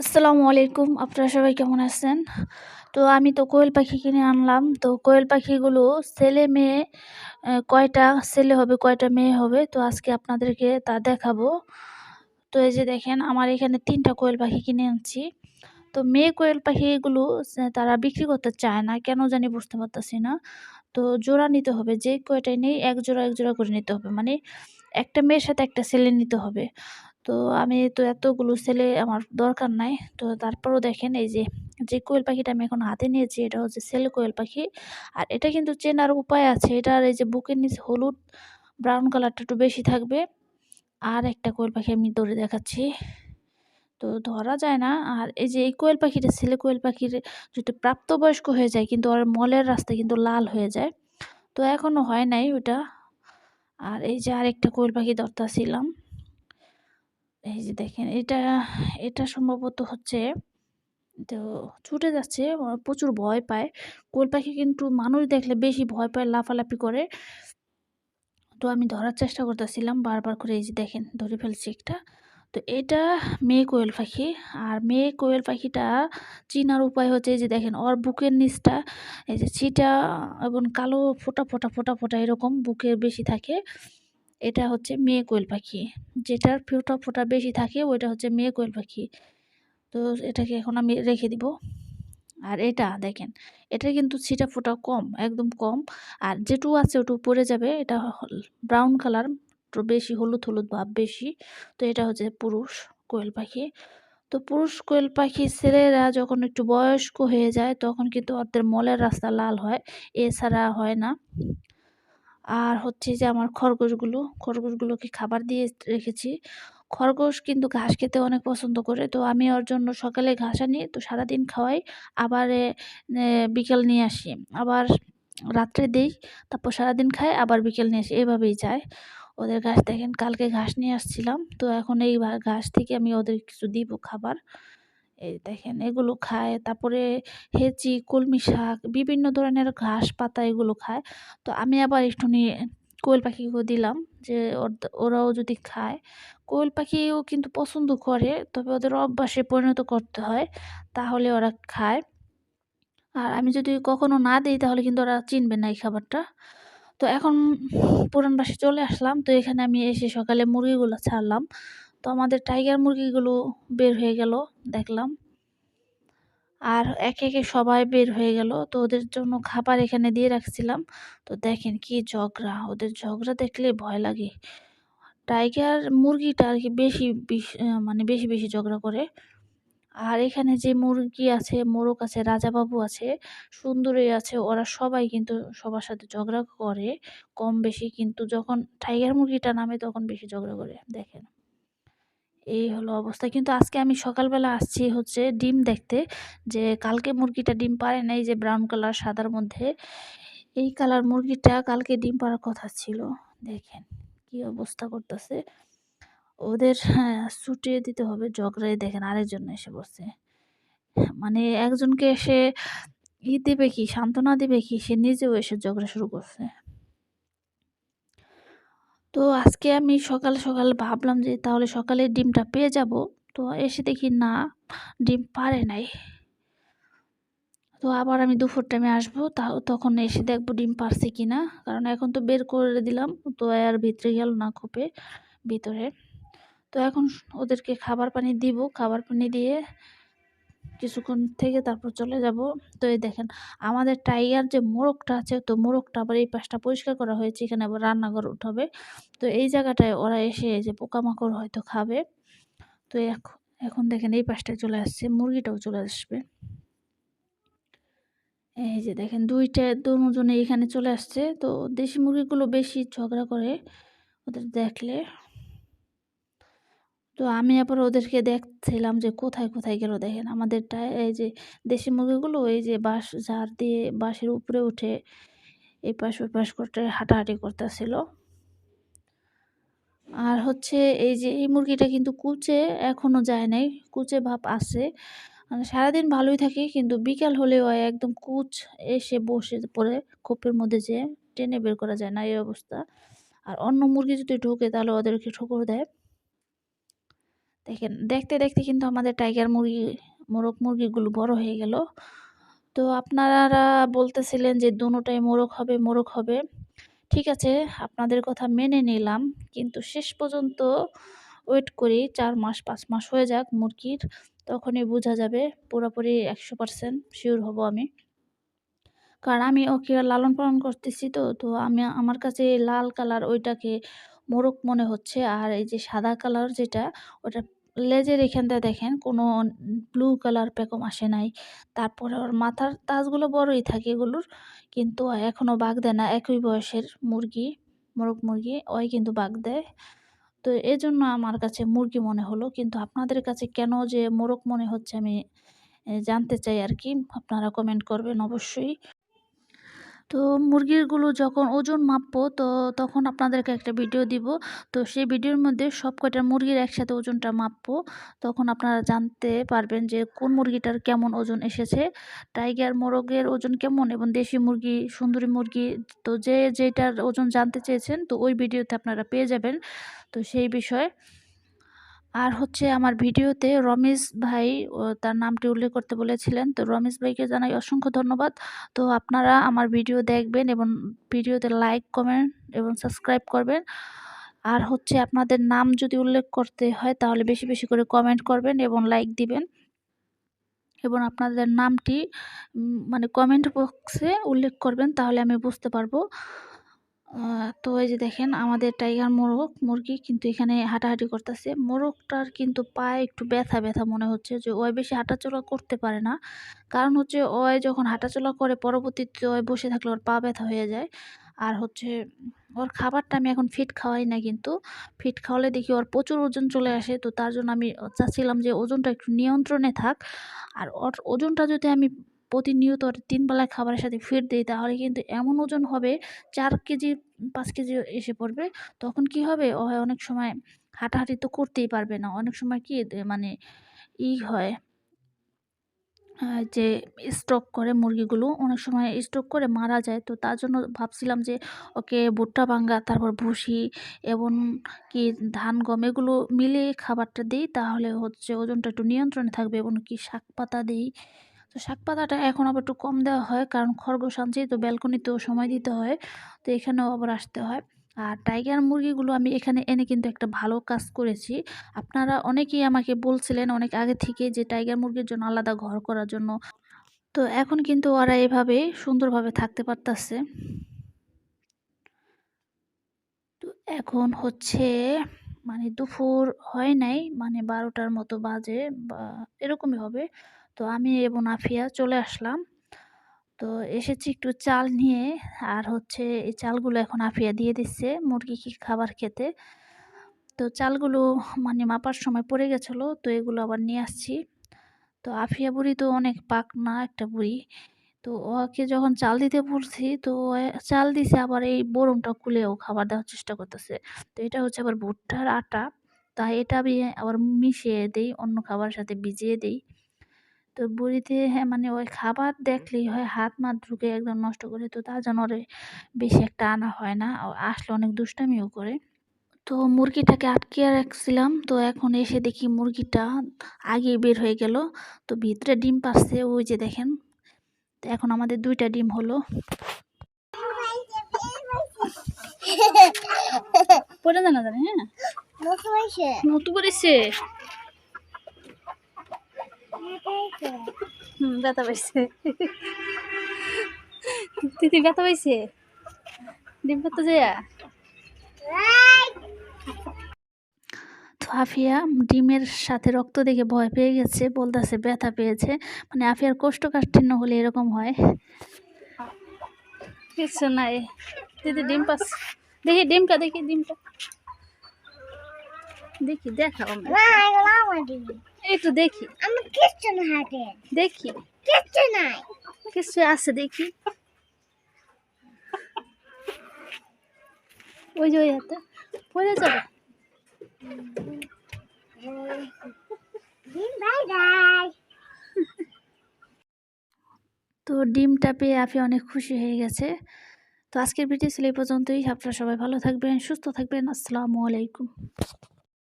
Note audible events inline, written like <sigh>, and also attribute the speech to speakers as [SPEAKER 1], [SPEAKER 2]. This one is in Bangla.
[SPEAKER 1] আসসালামু আলাইকুম, আপনারা সবাই কেমন আছেন? তো আমি তো কোয়েল পাখি কিনে আনলাম। তো কোয়েল পাখিগুলো ছেলে মেয়ে কয়টা ছেলে হবে, কয়টা মেয়ে হবে? তো আজকে আপনাদেরকে তা দেখাবো। তো এই যে দেখেন, আমার এখানে তিনটা কোয়েল পাখি কিনে আনছি। তো মেয়ে কোয়েল পাখিগুলো তারা বিক্রি করতে চায় না, কেন জানি বুঝতে পারতাছি না। তো জোড়া নিতে হবে, যে কয়টাই নেই, এক জোড়া এক জোড়া করে নিতে হবে। মানে একটা মেয়ের সাথে একটা ছেলে নিতে হবে। তো আমি তো এতগুলো ছেলে আমার দরকার নাই। তো তারপরও দেখেন এই যে যে কোয়েল পাখিটা আমি এখন হাতে নিয়েছি, এটা হচ্ছে ছেলে কোয়েল পাখি। আর এটা কিন্তু চেনার উপায় আছে, এটার এই যে বুকের নিচে হলুদ, ব্রাউন কালারটা একটু বেশি থাকবে। আর একটা কোয়েল পাখি আমি ধরে দেখাচ্ছি। তো ধরা যায় না, আর এই যে এই কোয়েল পাখিটা ছেলে কোয়েল পাখির যদি প্রাপ্তবয়স্ক হয়ে যায়, কিন্তু ওর মলের রাস্তা কিন্তু লাল হয়ে যায়। তো এখনও হয় নাই ওটা। আর এই যে আরেকটা কোয়েল পাখি ধরতেছিলাম। এই যে দেখেন, এটা এটা সম্ভবত হচ্ছে, তো ছুটে যাচ্ছে প্রচুর ভয় পায়। কোয়েল পাখি কিন্তু মানুষ দেখলে বেশি ভয় পায়, লাফালাফি করে। তো আমি ধরার চেষ্টা করতেছিলাম, বারবার করে এই যে দেখেন, ধরে ফেলছি একটা। তো এটা মেয়ে কোয়েল পাখি, আর মেয়ে কোয়েল পাখিটা চিনার উপায় হচ্ছে এই যে দেখেন, ওর বুকের নিচটা, এই যে ছিটা এবং কালো ফোটা ফোটা ফোটা ফোটা এরকম বুকের বেশি থাকে। এটা হচ্ছে মেয়ে কোয়েল পাখি। যেটার ফিউটা ফোটা বেশি থাকে, ওইটা হচ্ছে মেয়ে কোয়েল পাখি। তো এটাকে এখন আমি রেখে দিব। আর এটা দেখেন, এটা কিন্তু ছিটা ফোটা কম, একদম কম। আর যেটু আছে ওটু পড়ে যাবে। এটা ব্রাউন কালার একটু বেশি হলুদ হলুদ ভাব বেশি। তো এটা হচ্ছে পুরুষ কোয়েল পাখি। তো পুরুষ কোয়েল পাখি ছেলেরা যখন একটু বয়স্ক হয়ে যায়, তখন কিন্তু ওদের মলের রাস্তা লাল হয়, এছাড়া হয় না। আর হচ্ছে যে আমার খরগোশগুলো, খরগোশগুলোকে খাবার দিয়ে রেখেছি। খরগোশ কিন্তু ঘাস খেতে অনেক পছন্দ করে, তো আমি ওর জন্য সকালে ঘাস আনি, তো সারাদিন খাওয়াই। আবার বিকেল নিয়ে আসি, আবার রাত্রে দিই, তারপর সারাদিন খাই, আবার বিকেল নিয়ে আসি। এভাবেই যায়। ওদের ঘাস দেখেন, কালকে ঘাস নিয়ে আসছিলাম, তো এখন এই ঘাস থেকে আমি ওদের কিছু দিব খাবার। এই দেখেন এগুলো খায়। তারপরে হেঁচি, কলমি শাক, বিভিন্ন ধরনের ঘাস পাতা এগুলো খায়। তো আমি আবার একটু নিয়ে কোয়েল পাখিকেও দিলাম যে ওর- ওরাও যদি খায়। কোয়েল পাখিও কিন্তু পছন্দ করে, তবে ওদের অভ্যাসে পরিণত করতে হয়, তাহলে ওরা খায়। আর আমি যদি কখনো না দিই, তাহলে কিন্তু ওরা চিনবে না এই খাবারটা। তো এখন পুরান বাসে চলে আসলাম। তো এখানে আমি এসে সকালে মুরগিগুলো ছাড়লাম। তো আমাদের টাইগার মুরগিগুলো বের হয়ে গেল, দেখলাম। আর একে একে সবাই বের হয়ে গেল, তো ওদের জন্য খাবার এখানে দিয়ে রাখছিলাম। তো দেখেন কি ঝগড়া, ওদের ঝগড়া দেখলে ভয় লাগে। টাইগার মুরগিটা আর কি বেশি মানে বেশি বেশি ঝগড়া করে। আর এখানে যে মুরগি আছে, মোরগ আছে, রাজাবাবু আছে, সুন্দরী আছে, ওরা সবাই কিন্তু সবার সাথে ঝগড়া করে। কম বেশি কিন্তু যখন টাইগার মুরগিটা নামে তখন বেশি ঝগড়া করে, দেখেন। এই হলো অবস্থা। কিন্তু আজকে আমি সকালবেলা আসছি হচ্ছে ডিম দেখতে, যে কালকে মুরগিটা ডিম পারে নাই যে ব্রাউন কালার সাদার মধ্যে। এই কালার মুরগিটা কালকে ডিম পাড়ার কথা ছিল। দেখেন কি অবস্থা করতেছে। ওদের হ্যাঁ ছুটিয়ে দিতে হবে, ঝগড়ায় দেখেন আরেকজন এসে বসছে মানে একজনকে এসে ই দেবে কি, সান্ত্বনা দেবে কি, সে নিজেও এসে ঝগড়া শুরু করছে। তো আজকে আমি সকাল সকাল ভাবলাম যে তাহলে সকালে ডিমটা পেয়ে যাব। তো এসে দেখি না, ডিম পারে নাই। তো আবার আমি দুপুর টাইমে আসব, তা তখন এসে দেখব ডিম পারছে কি না কারণ এখন তো বের করে দিলাম, তো আর ভিতরে গেল না খোপে, ভিতরে। তো এখন ওদেরকে খাবার পানি দিব, খাবার পানি দিয়ে কিছুক্ষণ থেকে তারপর চলে যাব। তো এই দেখেন, আমাদের টাইগার যে মোরগটা আছে, তো মোরগটা আবার এই পাশটা পরিষ্কার করা হয়েছে, এখানে আবার রান্নাঘর উঠাবে। তো এই জায়গাটায় ওরা এসে যে পোকামাকড় হয়তো খাবে। তো এখন এখন দেখেন এই পাশটায় চলে আসছে, মুরগিটাও চলে আসবে। এই যে দেখেন, দুইটা দুজনে এখানে চলে আসছে। তো দেশি মুরগিগুলো বেশি ঝগড়া করে, ওদের দেখলে তো আমি আবার ওদেরকে দেখছিলাম যে কোথায় কোথায় গেল দেখেন আমাদেরটা এই যে দেশি মুরগিগুলো এই যে বাঁশ ঝাড় দিয়ে বাঁশের উপরে উঠে এই পাশ ওই পাশ করতে হাঁটাহাঁটি করতেছিল। আর হচ্ছে এই যে এই মুরগিটা কিন্তু কুচে এখনও যায় নাই, কুচে ভাব আছে। মানে সারাদিন ভালোই থাকে কিন্তু বিকাল হলেও হয় একদম কুচ এসে বসে পড়ে, খোপের মধ্যে যে টেনে বের করা যায় না এই অবস্থা। আর অন্য মুরগি যদি ঢোকে তাহলে ওদেরকে ঠোকর দেয়। দেখেন, দেখতে দেখতে কিন্তু আমাদের টাইগার মুরগি, মোরগ মুরগিগুলো বড় হয়ে গেল। তো আপনারা বলতেছিলেন যে দুটোটাই মোরগ হবে মোরগ হবে। ঠিক আছে, আপনাদের কথা মেনে নিলাম। কিন্তু শেষ পর্যন্ত ওয়েট করি, চার মাস, পাঁচ মাস হয়ে যাক মুরগির, তখনই বোঝা যাবে। পুরোপুরি একশো পারসেন্ট শিওর হব আমি। কারণ আমি ওকে লালন পালন করতেছি তো তো আমি, আমার কাছে লাল কালার ওইটাকে মোরগ মনে হচ্ছে। আর এই যে সাদা কালার যেটা, ওটা লেজের এখানটা দেখেন কোনো ব্লু কালার পেকম আসে নাই। তারপরে ওর মাথার তাজগুলো বড়ই থাকে এগুলোর, কিন্তু এখনও বাঘ দেয় না। একই বয়সের মুরগি, মোরগ মুরগি, ওই কিন্তু বাঘ দেয়। তো এই জন্য আমার কাছে মুরগি মনে হলো, কিন্তু আপনাদের কাছে কেন যে মোরগ মনে হচ্ছে আমি জানতে চাই আর কি। আপনারা কমেন্ট করবেন অবশ্যই। তো মুরগিরগুলো যখন ওজন মাপবো, তো তখন আপনাদেরকে একটা ভিডিও দিব। তো সেই ভিডিওর মধ্যে সব কয়টা মুরগির একসাথে ওজনটা মাপবো। তখন আপনারা জানতে পারবেন যে কোন মুরগিটার কেমন ওজন এসেছে। টাইগার মোরগের ওজন কেমন এবং দেশি মুরগি, সুন্দরী মুরগি, তো যে যেটার ওজন জানতে চেয়েছেন, তো ওই ভিডিওতে আপনারা পেয়ে যাবেন। তো সেই বিষয়ে আর হচ্ছে আমার ভিডিওতে রমেশ ভাই তার নামটি উল্লেখ করতে বলেছিলেন। তো রমেশ ভাইকে জানাই অসংখ্য ধন্যবাদ। তো আপনারা আমার ভিডিও দেখবেন এবং ভিডিওতে লাইক, কমেন্ট এবং সাবস্ক্রাইব করবেন। আর হচ্ছে আপনাদের নাম যদি উল্লেখ করতে হয় তাহলে বেশি বেশি করে কমেন্ট করবেন এবং লাইক দিবেন। এবং আপনাদের নামটি মানে কমেন্ট বক্সে উল্লেখ করবেন তাহলে আমি বুঝতে পারব। তো এই যে দেখেন, আমাদের টাইগার মোরগ, মুরগি কিন্তু এখানে হাঁটাহাঁটি করতেছে। মোরগটার কিন্তু পায়ে একটু ব্যথা ব্যথা মনে হচ্ছে যে ওই বেশি হাঁটাচলা করতে পারে না। কারণ হচ্ছে ওই যখন হাঁটাচলা করে, পরবর্তীতে ওই বসে থাকলে ওর পা ব্যথা হয়ে যায়। আর হচ্ছে ওর খাবারটা আমি এখন ফিট খাওয়াই না কিন্তু। ফিট খাওয়ালে দেখি ওর প্রচুর ওজন চলে আসে, তো তার জন্য আমি চাচ্ছিলাম যে ওজনটা একটু নিয়ন্ত্রণে থাক। আর ওর ওজনটা যদি আমি প্রতিনিয়ত তিন বেলায় খাবারের সাথে ফিড দিই, তাহলে কিন্তু এমন ওজন হবে চার কেজি, পাঁচ কেজি এসে পড়বে। তখন কি হবে? ও অনেক সময় হাঁটাহাঁটি তো করতেই পারবে না। অনেক সময় কি মানে ই হয় যে স্ট্রোক করে মুরগিগুলো। অনেক সময় স্ট্রোক করে মারা যায়। তো তার জন্য ভাবছিলাম যে, ওকে ভুট্টা ভাঙ্গা, তারপর ভুসি এবং কি ধান, গম এগুলো মিলিয়ে খাবারটা দিই, তাহলে হচ্ছে ওজনটা একটু নিয়ন্ত্রণে থাকবে এবং কি শাক পাতা দিই। তো শাক পাতাটা এখন আবার একটু কম দেওয়া হয়, কারণ খরগোশ আনছি, তো ব্যালকনিতেও সময় দিতে হয়, তো এখানেও আবার আসতে হয়। আর টাইগার মুরগিগুলো আমি এখানে এনে কিন্তু একটা ভালো কাজ করেছি। আপনারা অনেকেই আমাকে বলছিলেন অনেক আগে থেকে যে টাইগার মুরগির জন্য আলাদা ঘর করার জন্য। তো এখন কিন্তু ওরা এভাবে সুন্দরভাবে থাকতে পারতেছে। তো এখন হচ্ছে মানে দুপুর হয় নাই মানে বারোটার মতো বাজে বা এরকমই হবে। তো আমি এবং আফিয়া চলে আসলাম। তো এসেছি একটু চাল নিয়ে। আর হচ্ছে এই চালগুলো এখন আফিয়া দিয়ে দিচ্ছে মুরগি কি খাবার খেতে। তো চালগুলো মানে মাপার সময় পড়ে গেছিল, তো এগুলো আবার নিয়ে আসছি। তো আফিয়া বুড়ি তো অনেক পাক না একটা বুড়ি। তো ওকে যখন চাল দিতে বলছি, তো চাল দিছে আবার এই বরমটা খুলেও খাবার দেওয়ার চেষ্টা করতেছে। তো এটা হচ্ছে আবার ভুট্টার আটা। তা এটা আমি আবার মিশিয়ে দিই, অন্য খাবারের সাথে ভিজিয়ে দিই। তো বুড়িতে হ্যাঁ মানে ওই খাবার দেখলেই হয় হাত মাত ঢুকে একদম নষ্ট করে তো তার জন্য ওরে বেশি একটা আনা হয় না। আসলে অনেক দুষ্টামিও করে। তো মুরগিটাকে আটকে রাখছিলাম তো এখন এসে দেখি মুরগিটা আগে বের হয়ে গেল। তো ভিতরে ডিম পাচ্ছে ওই যে দেখেন। তো এখন আমাদের দুইটা ডিম হলো। <laughs> পড়ে জানা জানে হ্যাঁ? নতুন করেছে হুম ব্যথা পাইছে। দিদি ব্যথা পাইছে? ডিম পাতা যায় তো আফিয়া ডিমের সাথে রক্ত দেখে ভয় পেয়ে গেছে বলতেছে ব্যথা পেয়েছে। মানে আফিয়ার কোষ্ঠকাঠিন্য হলে এরকম হয়। কিছু নাই। দিদি ডিম পাস দেখি ডিমটা দেখি ডিমটা দেখি দেখাও একটু দেখি।
[SPEAKER 2] আমার কিচ্ছু না হাতে
[SPEAKER 1] দেখি।
[SPEAKER 2] কিচ্ছু নাই।
[SPEAKER 1] কিছু আছে দেখি। ওই যে ওই হাতে। পড়ে যাবে। তো ডিমটা পেয়ে আফি অনেক খুশি হয়ে গেছে। তো আজকের ভিডিও ছিল এই পর্যন্তই। আপনারা সবাই ভালো থাকবেন সুস্থ থাকবেন। আসসালামু আলাইকুম।